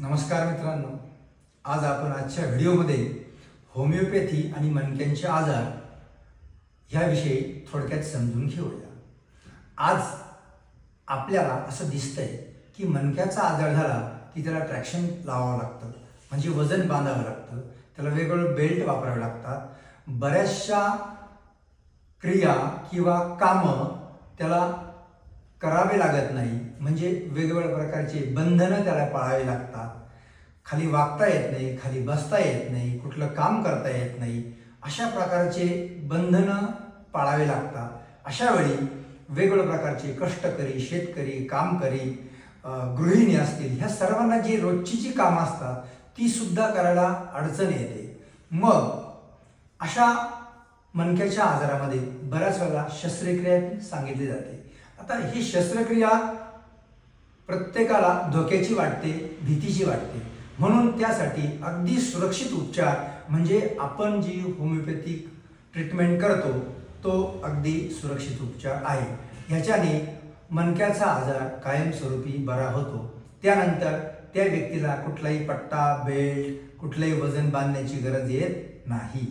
नमस्कार मित्रांनो. आज आपण आजच्या व्हिडिओमध्ये होमिओपॅथी आणि मणक्यांचे आजार ह्याविषयी थोडक्यात समजून घेऊया. आज आपल्याला असं दिसतंय की मणक्याचा आजार झाला की त्याला ट्रॅक्शन लावावं लागतं. म्हणजे वजन बांधावं लागतं. त्याला वेगवेगळं बेल्ट वापरावे लागतात. बऱ्याचशा क्रिया किंवा कामं त्याला करावे लागत नाही. म्हणजे वेगवेगळ्या प्रकारचे बंधनं त्याला पाळावे लागतात. खाली वागता येत नाही खाली बसता येत नाही कुठलं काम करता येत नाही. अशा प्रकारचे बंधनं पाळावे लागतात. अशा वेळी वेगवेगळ्या प्रकारचे कष्टकरी शेतकरी कामकरी गृहिणी असतील ह्या सर्वांना जी रोजची जी कामं असतात ती सुद्धा करायला अडचण येते. मग अशा मणक्याच्या आजारामध्ये बऱ्याच वेळेला शस्त्रक्रिया सांगितली जाते. आता ही शस्त्रक्रिया प्रत्येकाला धोक्याची वाटते भीतीची वाटते. म्हणून त्यासाठी अगदी सुरक्षित उपचार म्हणजे आपण जी होमिओपॅथिक ट्रीटमेंट करतो तो अगदी सुरक्षित उपचार आहे. ह्याच्याने मनक्याचा आजार कायमस्वरूपी बरा होतो. त्यानंतर त्या व्यक्तीला कुठलाही पट्टा बेल्ट कुठलंही वजन बांधण्याची गरज येत नाही.